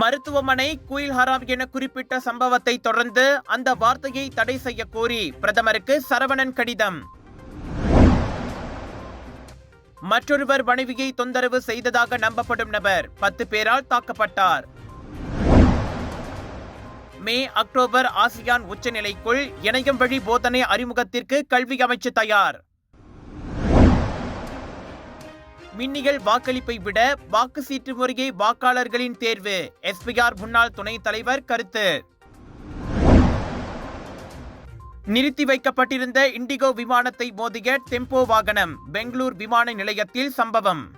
மருத்துவமனை குயில் ஹராம் என குறிப்பிட்ட சம்பவத்தை தொடர்ந்து அந்த வார்த்தையை தடை செய்ய கோரி பிரதமருக்கு சரவணன் கடிதம். மற்றொருவர் மனைவியை தொந்தரவு செய்ததாக நம்பப்படும் நபர் பத்து பேரால் தாக்கப்பட்டார். மே அக்டோபர் ஆசியான் உச்சநிலைக்குள் இணையம் வழி போதனை அறிமுகத்திற்கு கல்வி அமைச்சு தயார். மின்னிகள் வாக்களிப்பை விட வாக்கு சீட்டு முறையே வாக்காளர்களின் தேர்வு. எஸ்பிஆர் முன்னாள் துணைத் தலைவர் கருத்து. நிறுத்தி வைக்கப்பட்டிருந்த இண்டிகோ விமானத்தை மோதிய டெம்போ வாகனம் பெங்களூர் விமான நிலையத்தில் சம்பவம்.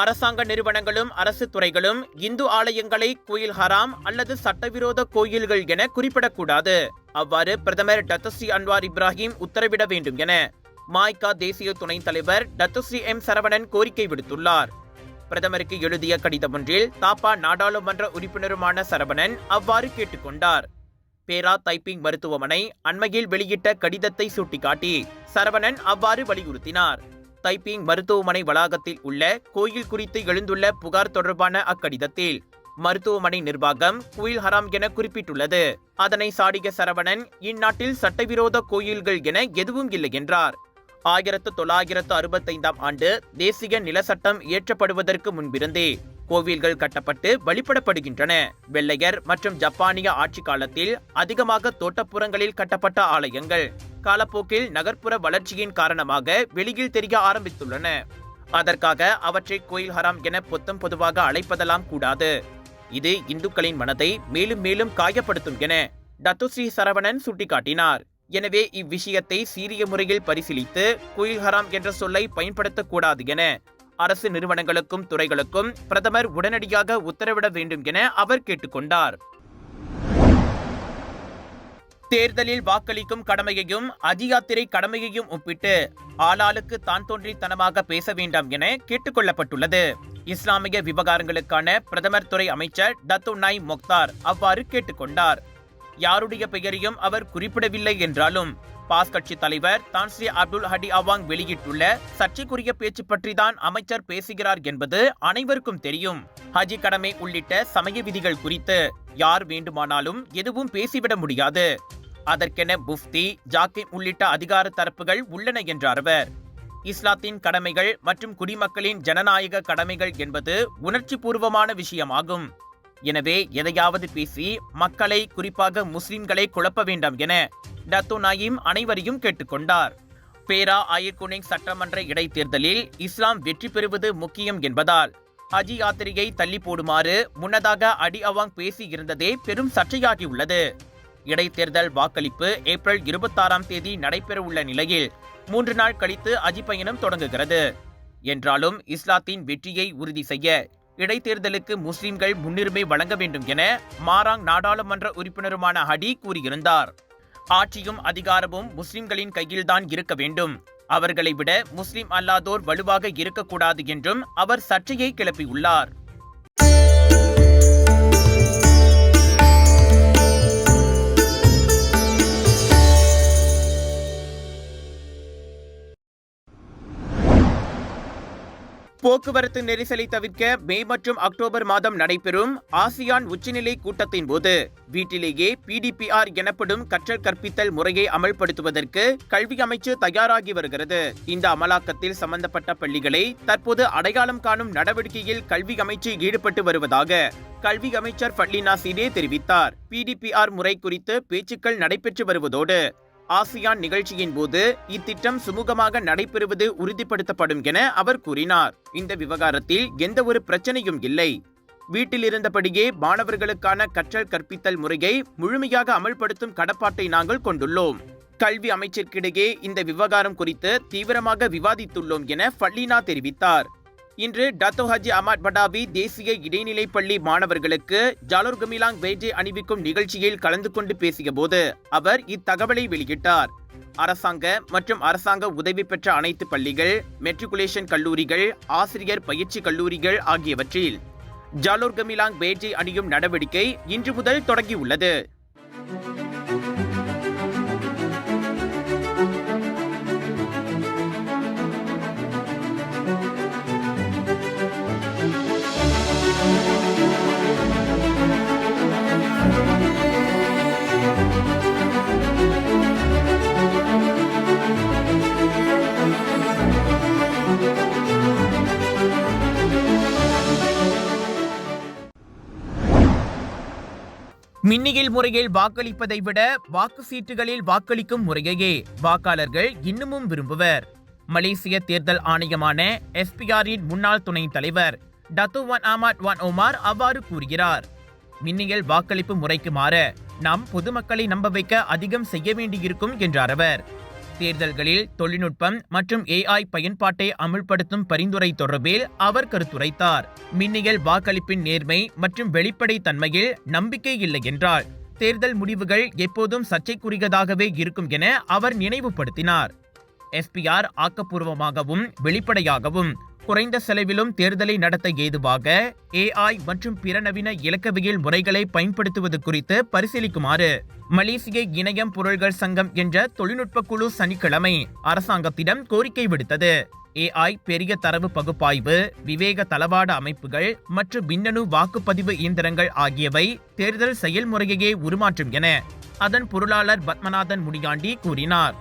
அரசாங்க நிறுவனங்களும் அரசு துறைகளும் இந்து ஆலயங்களை கோயில் ஹராம் அல்லது சட்டவிரோத கோயில்கள் என குறிப்பிடக்கூடாது. அவ்வாறு பிரதமர் டத்தஸ்ரீ அன்வார் இப்ராஹிம் உத்தரவிட வேண்டும் என மாய்கா தேசிய துணைத் தலைவர் டத்துஸ்ரீ எம் சரவணன் கோரிக்கை விடுத்துள்ளார். பிரதமருக்கு எழுதிய கடிதம் ஒன்றில் தாப்பா நாடாளுமன்ற உறுப்பினருமான சரவணன் அவ்வாறு கேட்டுக்கொண்டார். பேரா தைப்பிங் மருத்துவமனை அண்மையில் வெளியிட்ட கடிதத்தை சுட்டிக்காட்டி சரவணன் அவ்வாறு வலியுறுத்தினார். தைப்பிங் மருத்துவமனை வளாகத்தில் உள்ள கோயில் குறித்து எழுந்துள்ள புகார் தொடர்பான அக்கடிதத்தில் மருத்துவமனை நிர்வாகம் குயில் ஹராம் என குறிப்பிட்டுள்ளது. அதனை சாடிய சரவணன் இந்நாட்டில் சட்டவிரோத கோயில்கள் என எதுவும் இல்லை என்றார். ஆயிரத்து தொள்ளாயிரத்து அறுபத்தைந்தாம் ஆண்டு தேசிய நில சட்டம் இயற்றப்படுவதற்கு முன்பிருந்தே கோவில்கள் கட்டப்பட்டு வழிபடப்படுகின்றன வெள்ளையர் மற்றும் ஜப்பானிய ஆட்சி காலத்தில் அதிகமாக தோட்டப்புறங்களில் கட்டப்பட்ட ஆலயங்கள் காலப்போக்கில் நகர்ப்புற வளர்ச்சியின் காரணமாக வெளியில் தெரிய ஆரம்பித்துள்ளன. அதற்காக அவற்றை கோயில் ஹராம் என பொத்தம் பொதுவாக அழைப்பதெல்லாம் கூடாது. இது இந்துக்களின் மனதை மேலும் மேலும் காயப்படுத்தும் என டத்துஸ்ரீ சரவணன் சுட்டிக்காட்டினார். எனவே இவ்விஷயத்தை சீரிய முறையில் பரிசீலித்து குயில் ஹராம் என்ற சொல்லை பயன்படுத்தக்கூடாது என அரசு நிறுவனங்களுக்கும் துறைகளுக்கும் பிரதமர் உடனடியாக உத்தரவிட வேண்டும் என அவர் கேட்டுக்கொண்டார். தேர்தலில் வாக்களிக்கும் கடமையையும் அதியாத்திரை கடமையையும் ஒப்பிட்டு ஆளாளுக்கு தான் தோன்றித்தனமாக பேச வேண்டாம் என கேட்டுக்கொள்ளப்பட்டுள்ளது. இஸ்லாமிய விவகாரங்களுக்கான பிரதமர் துறை அமைச்சர் டத்து நாய் மொக்தார் அவ்வாறு கேட்டுக்கொண்டார். யாருடைய பெயரையும் அவர் குறிப்பிடவில்லை என்றாலும் பாஸ் கட்சி தலைவர் தான்ஸ்ரீ அப்துல் ஹடி அவாங் வெளியிட்டுள்ள சர்ச்சைக்குரிய பேச்சு பற்றி தான் அமைச்சர் பேசுகிறார் என்பது அனைவருக்கும் தெரியும். ஹஜி கடமை உள்ளிட்ட சமய விதிகள் குறித்து யார் வேண்டுமானாலும் எதுவும் பேசிவிட முடியாது. அதற்கென புஃப்தி ஜாக்கிம் உள்ளிட்ட அதிகார தரப்புகள் உள்ளன என்றார் அவர். இஸ்லாத்தின் கடமைகள் மற்றும் குடிமக்களின் ஜனநாயக கடமைகள் என்பது உணர்ச்சி பூர்வமான விஷயமாகும். எனவே எதையாவது பேசி மக்களை குறிப்பாக முஸ்லிம்களை குழப்ப வேண்டாம் என டத்து நாயிம் அனைவரையும் கேட்டுக்கொண்டார். பேரா ஆயிர்குனிங் சட்டமன்ற இடைத்தேர்தலில் இஸ்லாம் வெற்றி பெறுவது முக்கியம் என்பதால் ஹஜி யாத்திரையை தள்ளி போடுமாறு முன்னதாக அடி அவாங் பேசி இருந்ததே பெரும் சர்ச்சையாகியுள்ளது. இடைத்தேர்தல் வாக்களிப்பு ஏப்ரல் இருபத்தாறாம் தேதி நடைபெறவுள்ள நிலையில் மூன்று நாள் கழித்து அஜி பயணம் தொடங்குகிறது. என்றாலும் இஸ்லாத்தின் வெற்றியை உறுதி செய்ய இடைத்தேர்தலுக்கு முஸ்லிம்கள் முன்னுரிமை வழங்க வேண்டும் என மாராங் நாடாளுமன்ற உறுப்பினருமான ஹடி கூறியிருந்தார். ஆட்சியும் அதிகாரமும் முஸ்லிம்களின் கையில்தான் இருக்க வேண்டும். அவர்களை விட முஸ்லிம் அல்லாதோர் வலுவாக இருக்கக்கூடாது என்றும் அவர் சர்ச்சையை கிளப்பியுள்ளார். போக்குவரத்து நெரிசலை தவிர்க்க மே மற்றும் அக்டோபர் மாதம் நடைபெறும் ஆசியான் உச்சநிலை கூட்டத்தின் போது வீட்டிலேயே பிடிபிஆர் எனப்படும் கற்றல் கற்பித்தல் முறையை அமல்படுத்துவதற்கு கல்வி அமைச்சு தயாராகி வருகிறது. இந்த அமலாக்கத்தில் சம்பந்தப்பட்ட பள்ளிகளை தற்போது அடையாளம் காணும் நடவடிக்கையில் கல்வி அமைச்சு ஈடுபட்டு வருவதாக கல்வி அமைச்சர் ஃபட்லினா சிடே தெரிவித்தார் பிடிபிஆர் முறை குறித்து பேச்சுக்கள் நடைபெற்று வருவதோடு ஆசியான் நிகழ்ச்சியின் போது இத்திட்டம் சுமூகமாக நடைபெறுவது உறுதிப்படுத்தப்படும் என அவர் கூறினார். இந்த விவகாரத்தில் எந்த ஒரு பிரச்சனையும் இல்லை. வீட்டில் இருந்தபடியே மாணவர்களுக்கான கற்றல் கற்பித்தல் முறையை முழுமையாக அமல்படுத்தும் கடப்பாட்டை நாங்கள் கொண்டுள்ளோம். கல்வி அமைச்சருக்கிடையே இந்த விவகாரம் குறித்து தீவிரமாக விவாதித்துள்ளோம் என ஃபல்லீனா தெரிவித்தார். இன்று டத்தோஹாஜி அமாட் தேசிய இடைநிலைப் பள்ளி மாணவர்களுக்கு ஜாலோர் கமிலாங் வேஜே அணிவிக்கும் நிகழ்ச்சியில் கலந்து கொண்டு பேசியபோது அவர் இத்தகவலை வெளியிட்டார். அரசாங்க மற்றும் அரசாங்க உதவி பெற்ற அனைத்து பள்ளிகள் மெட்ரிகுலேஷன் கல்லூரிகள் ஆசிரியர் பயிற்சி கல்லூரிகள் ஆகியவற்றில் ஜாலோர் கமிலாங் பேஜை அணியும் நடவடிக்கை இன்று முதல் தொடங்கியுள்ளது. மின்னியல் முறையில் வாக்களிப்பதை விட வாக்கு சீட்டுகளில் வாக்களிக்கும் முறையையே வாக்காளர்கள் இன்னமும் விரும்புவர். மலேசிய தேர்தல் ஆணையமான எஸ்பிஆரின் முன்னாள் துணைத் தலைவர் டத்துவான் அஹமத் வான் ஒமார் அவ்வாறு கூறுகிறார். மின்னியல் வாக்களிப்பு முறைக்கு மாற நாம் பொதுமக்களை நம்ப வைக்க அதிகம் செய்ய வேண்டியிருக்கும் என்றார் அவர். தேர்தல்களில் தொழில்நுட்பம் மற்றும் ஏஐ பயன்பாட்டை அமுல்படுத்தும் பரிந்துரை தொடர்பில் அவர் கருத்துரைத்தார். மின்னியல் வாக்களிப்பின் நேர்மை மற்றும் வெளிப்படை தன்மையில் நம்பிக்கை இல்லை என்றார். தேர்தல் முடிவுகள் எப்போதும் சர்ச்சைக்குரியதாகவே இருக்கும் என அவர் நினைவுபடுத்தினார். எஸ்பிஆர் ஆக்கப்பூர்வமாகவும் வெளிப்படையாகவும் குறைந்த செலவிலும் தேர்தலை நடத்த ஏதுவாக ஏஐ மற்றும் பிற நவீன இலக்கவியல் முறைகளை பயன்படுத்துவது குறித்து பரிசீலிக்குமாறு மலேசிய இணையம் பொருள்கள் சங்கம் என்ற தொழில்நுட்ப குழு சனிக்கிழமை அரசாங்கத்திடம் கோரிக்கை விடுத்தது. ஏஐ பெரிய தரவு பகுப்பாய்வு விவேக தளவாட அமைப்புகள் மற்றும் மின்னணு வாக்குப்பதிவு இயந்திரங்கள் ஆகியவை தேர்தல் செயல்முறையையே உருமாற்றும் என அதன் பொருளாளர் பத்மநாதன் முடியாண்டி கூறினார்.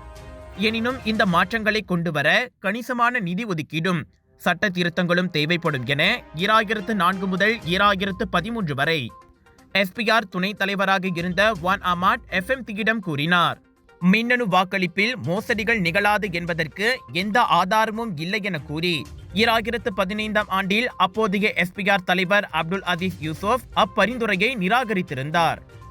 எனினும் இந்த மாற்றங்களை கொண்டுவர கணிசமான நிதி ஒதுக்கீடும் சட்ட திருத்தங்களும் தேவைப்படும் என ஈராயிரத்து நான்கு முதல் ஈராயிரத்து பதிமூன்று வரை எஸ்பிஆர் துணைத் தலைவராக இருந்த வான் அமாட் எஃப்எம்டியிடம் கூறினார். மின்னணு வாக்களிப்பில் மோசடிகள் நிகழாது என்பதற்கு எந்த ஆதாரமும் இல்லை என கூறி ஈராயிரத்து பதினைந்தாம் ஆண்டில் அப்போதைய எஸ்பிஆர் தலைவர் அப்துல் அதீஸ் யூசுப் அப்பரிந்துரையை நிராகரித்திருந்தார்.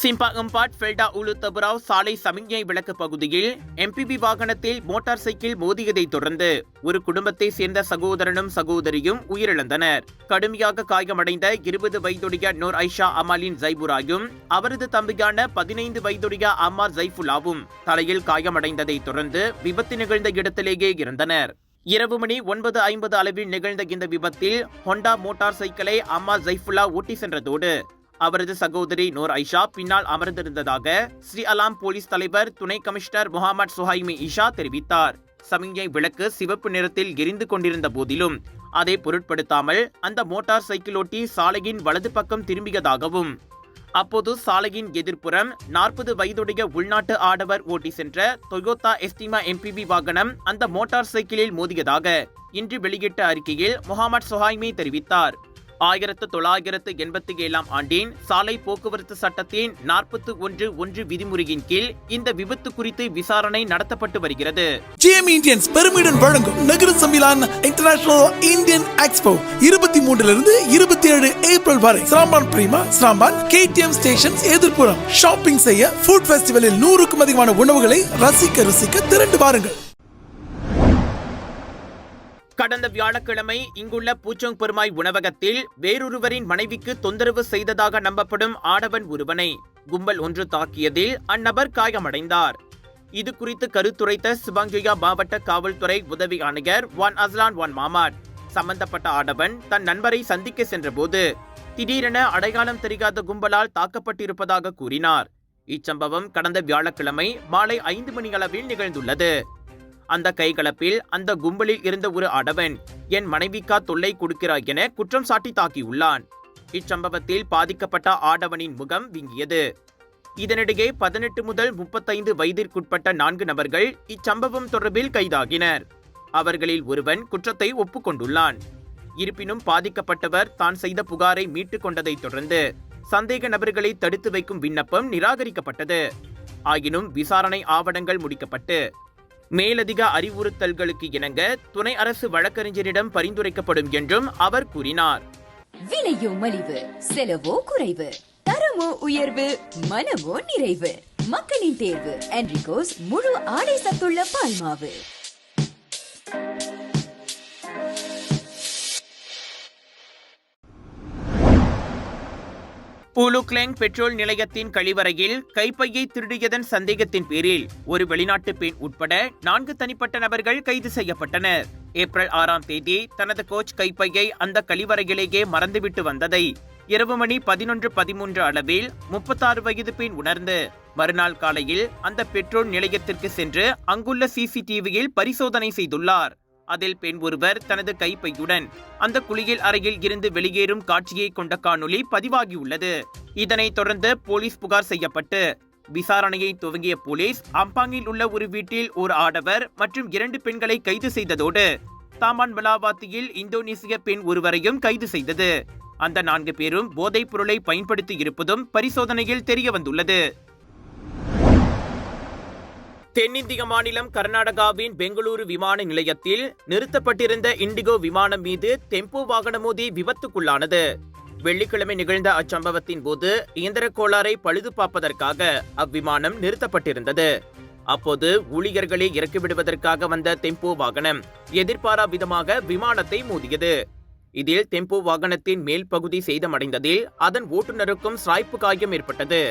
சிம்பாகம்பாட் ஃபெல்டா உலு தபுராவ் சாலை சமிக்ஞை விளக்கு பகுதியில் எம்பிபி வாகனத்தில் மோட்டார் சைக்கிள் மோதியதை தொடர்ந்து ஒரு குடும்பத்தை சேர்ந்த சகோதரனும் சகோதரியும் உயிரிழந்தனர். கடுமையாக காயமடைந்த இருபது வயதுடைய நூர் ஐஷா அமாலின் ஜைபுராயும் அவரது தம்பியான பதினைந்து வயதுடைய அம்மார் ஜைஃபுல்லாவும் தலையில் காயமடைந்ததை தொடர்ந்து விபத்து நிகழ்ந்த இடத்திலேயே இருந்தனர் இரவு மணி ஒன்பது ஐம்பது அளவில் நிகழ்ந்த இந்த விபத்தில் ஹொண்டா மோட்டார் சைக்கிளை அம்மா ஜைஃபுல்லா ஓட்டி சென்றதோடு அவரது சகோதரி நூர் ஐஷா பின்னால் அமர்ந்திருந்ததாக ஸ்ரீ அலாம் போலீஸ் தலைவர் துணை கமிஷனர் முகமது சுஹைமி இஷா தெரிவித்தார். சமிஞ்சை விளக்கு சிவப்பு நிறத்தில் எரிந்து கொண்டிருந்த போதிலும் அதை பொருட்படுத்தாமல் அந்த மோட்டார் சைக்கிளோட்டி சாலையின் வலது பக்கம் திரும்பியதாகவும் அப்போது சாலையின் எதிர்ப்புறம் நாற்பது வயதுடைய உள்நாட்டு ஆடவர் ஓட்டி சென்ற டொயோட்டா எஸ்டிமா எம்பிபி வாகனம் அந்த மோட்டார் சைக்கிளில் மோதியதாக இன்று வெளியிட்ட அறிக்கையில் முகமது சுஹாய்மி தெரிவித்தார். ஆயிரத்து தொள்ளாயிரத்து எண்பத்தி ஏழாம் ஆண்டின் சாலை போக்குவரத்து சட்டத்தின் நாற்பத்தி ஒன்று ஒன்று விதிமுறையின் கீழ் இந்த விபத்து குறித்து விசாரணை நடத்தப்பட்டு வருகிறது. ஜிஎம் இந்தியன்ஸ் பெருமிடன் வழங்கும் நகர சமிலான் இன்டர்நேஷனல் இந்தியன் எக்ஸ்போ இருபத்தி மூன்றுல இருந்து இருபத்தி ஏழு ஏப்ரல் வரை. சாம்பான் பிரீமா சாம்பான் கேடிஎம் ஸ்டேஷன் எதிர்ப்புறம். ஷாப்பிங் செய்ய ஃபுட் ஃபெஸ்டிவலில் நூறுக்கும் அதிகமான உணவுகளை ரசிக்க ருசிக்க திரண்டு வாருங்கள். கடந்த வியாழக்கிழமை இங்குள்ள பூச்சோங் பெருமாய் உணவகத்தில் வேறொருவரின் மனைவிக்கு தொந்தரவு செய்ததாக நம்பப்படும் ஆடவன் ஒருவனை கும்பல் ஒன்று தாக்கியதில் அந்நபர் காயமடைந்தார். இது குறித்து கருத்துரைத்த சிபாங்ஜுயா மாவட்ட காவல்துறை உதவி ஆணையர் வான் அஸ்லான் வான் மாமாட். சம்பந்தப்பட்ட ஆடவன் தன் நண்பரை சந்திக்க சென்றபோது திடீரென அடையாளம் தெரியாத கும்பலால் தாக்கப்பட்டிருப்பதாக கூறினார். இச்சம்பவம் கடந்த வியாழக்கிழமை மாலை ஐந்து மணி அளவில் நிகழ்ந்துள்ளது. அந்த கைகலப்பில் அந்த கும்பலில் இருந்த ஒரு அடவன் என் மனைவிக்கா தொல்லை கொடுக்கிறாய் என குற்றம் சாட்டி தாக்கியுள்ளான். இச்சம்பவத்தில் பாதிக்கப்பட்ட ஆடவனின் முகம் வீங்கியது. இதனிடையே பதினெட்டு முதல் முப்பத்தைந்து வயதிற்குட்பட்ட நான்கு நபர்கள் இச்சம்பவம் தொடர்பில் கைதாகினர். அவர்களில் ஒருவன் குற்றத்தை ஒப்புக்கொண்டுள்ளான். இருப்பினும் பாதிக்கப்பட்டவர் தான் செய்த புகாரை மீட்டுக் கொண்டதை தொடர்ந்து சந்தேக நபர்களை தடுத்து வைக்கும் விண்ணப்பம் நிராகரிக்கப்பட்டது. ஆயினும் விசாரணை ஆவணங்கள் முடிக்கப்பட்டு மேலதிக அறிவுறுத்தல்களுக்கு இணங்க துணை அரசு வழக்கறிஞரிடம் பரிந்துரைக்கப்படும் என்றும் அவர் கூறினார். விலையோ மலிவு செலவோ குறைவு தரமோ உயர்வு மனமோ நிறைவு. மக்களின் தேர்வு என்ரிகோஸ் முழு ஆடை சத்துள்ள பால்மாவு. பூலுக்லேங் பெட்ரோல் நிலையத்தின் கழிவறையில் கைப்பையை திருடியதன் சந்தேகத்தின் பேரில் ஒரு வெளிநாட்டு பெண் உட்பட நான்கு தனிப்பட்ட நபர்கள் கைது செய்யப்பட்டனர். ஏப்ரல் ஆறாம் தேதி தனது கோச் கைப்பையை அந்த கழிவறையிலேயே மறந்துவிட்டு வந்ததை இரவு மணி பதினொன்று பதிமூன்று அளவில் முப்பத்தாறு வயது பெண் உணர்ந்து மறுநாள் காலையில் அந்த பெட்ரோல் நிலையத்திற்கு சென்று அங்குள்ள சிசிடிவியில் பரிசோதனை செய்துள்ளார். அதில் பெண் ஒருவர் தனது கைப்பையுடன் அந்த குளியல் அறையில் இருந்து வெளியேறும் காட்சியை கொண்ட காணொலி பதிவாகியுள்ளது. இதனைத் தொடர்ந்து போலீஸ் புகார் செய்யப்பட்டு விசாரணையை துவங்கிய போலீஸ் அம்பாங்கில் உள்ள ஒரு வீட்டில் ஒரு ஆடவர் மற்றும் இரண்டு பெண்களை கைது செய்ததோடு தாமான் மலாபாத்தியில் இந்தோனேசிய பெண் ஒருவரையும் கைது செய்தது. அந்த நான்கு பேரும் போதைப் பொருளை பயன்படுத்தி இருப்பதும் பரிசோதனையில் தெரிய வந்துள்ளது தென்னிந்திய மாநிலம் கர்நாடகாவின் பெங்களூரு விமான நிலையத்தில் நிறுத்தப்பட்டிருந்த இண்டிகோ விமானம் மீது டெம்போ வாகனம் மோதி விபத்துக்குள்ளானது. வெள்ளிக்கிழமை நிகழ்ந்த அச்சம்பவத்தின் போது இயந்திர கோளாறை பழுது பார்ப்பதற்காக அவ்விமானம் நிறுத்தப்பட்டிருந்தது. அப்போது ஊழியர்களை இறக்கிவிடுவதற்காக வந்த டெம்போ வாகனம் எதிர்பாரா விதமாக விமானத்தை மோதியது. இதில் டெம்போ வாகனத்தின் மேல் பகுதி சேதமடைந்ததில் அதன் ஓட்டுநருக்கும் சாய்ப்பு காயம் ஏற்பட்டது.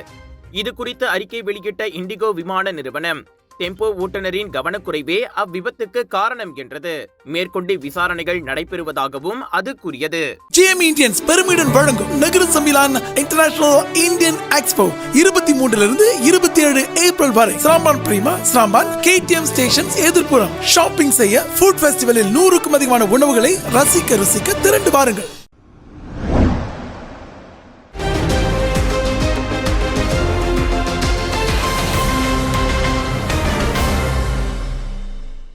இது குறித்து அறிக்கை வெளியிட்ட இண்டிகோ விமான நிறுவனம் டெம்போ ஓட்டுநரின் கவனக்குறைவே அவ்விபத்துக்கு காரணம் என்றது. மேற்கொண்டு விசாரணைகள் நடைபெறுவதாகவும் அது கூறியது. ஜிஎம் இந்தியன்ஸ் பெருமையுடன் வழங்கும் நகர சம்மிலான் இன்டர்நேஷனல் இந்தியன் எக்ஸ்போ இருபத்தி மூன்றிலிருந்து இருபத்தி ஏழு ஏப்ரல் வரை. சாம்பான் பிரீமா சாம்பான் கேடிஎம் ஸ்டேஷன் எதிர்ப்புறம். ஷாப்பிங் செய்ய ஃபுட் ஃபெஸ்டிவலில் நூறுக்கும் அதிகமான உணவுகளை ரசிக்க ருசிக்க திரண்டு வாருங்கள்.